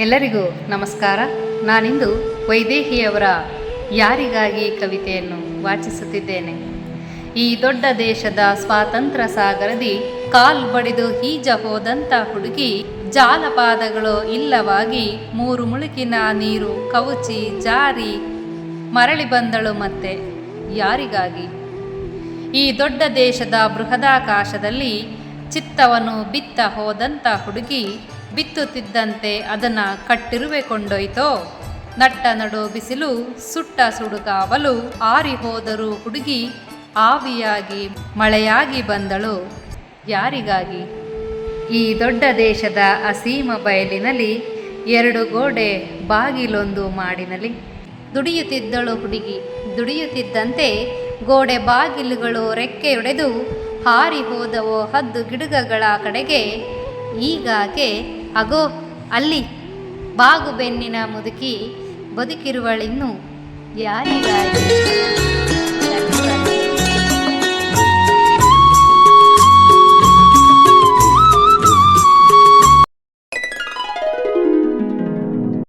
ಎಲ್ಲರಿಗೂ ನಮಸ್ಕಾರ. ನಾನಿಂದು ವೈದೇಹಿಯವರ ಯಾರಿಗಾಗಿ ಕವಿತೆಯನ್ನು ವಾಚಿಸುತ್ತಿದ್ದೇನೆ. ಈ ದೊಡ್ಡ ದೇಶದ ಸ್ವಾತಂತ್ರ್ಯ ಸಾಗರದಿ ಕಾಲ್ ಬಡಿದು ಈಜ ಹೋದಂಥ ಹುಡುಗಿ ಜಾಲಪಾದಗಳು ಇಲ್ಲವಾಗಿ ಮೂರು ಮುಳುಕಿನ ನೀರು ಕವುಚಿ ಜಾರಿ ಮರಳಿ ಬಂದಳು ಮತ್ತೆ ಯಾರಿಗಾಗಿ? ಈ ದೊಡ್ಡ ದೇಶದ ಬೃಹದಾಕಾಶದಲ್ಲಿ ಚಿತ್ತವನ್ನು ಬಿತ್ತ ಹೋದಂಥ ಹುಡುಗಿ ಬಿತ್ತುತ್ತಿದ್ದಂತೆ ಅದನ್ನು ಕಟ್ಟಿರುವೆ ಕೊಂಡೊಯ್ತೋ ನಟ್ಟ ನಡು ಬಿಸಿಲು, ಸುಟ್ಟ ಸುಡುಗಾವಲು ಆರಿ ಹೋದರೂ ಹುಡುಗಿ ಆವಿಯಾಗಿ, ಮಳೆಯಾಗಿ ಬಂದಳು. ಯಾರಿಗಾಗಿ? ಈ ದೊಡ್ಡ ದೇಶದ ಅಸೀಮ ಬಯಲಿನಲ್ಲಿ ಎರಡು ಗೋಡೆ ಬಾಗಿಲೊಂದು ಮಾಡಿನಲ್ಲಿ ದುಡಿಯುತ್ತಿದ್ದಳು ಹುಡುಗಿ, ದುಡಿಯುತ್ತಿದ್ದಂತೆ ಗೋಡೆ ಬಾಗಿಲುಗಳು ರೆಕ್ಕೆಯೊಡೆದು ಹಾರಿ ಹೋದವೋ ಹದ್ದು ಗಿಡಗಗಳ ಕಡೆಗೆ ಈಗಾಕೆ ಅಗೋ ಅಲ್ಲಿ ಬಾಗು ಬೆನ್ನಿನ ಮುದುಕಿ ಬದುಕಿರುವಳಿನ್ನು ಯಾರಿಗಾಗಿ?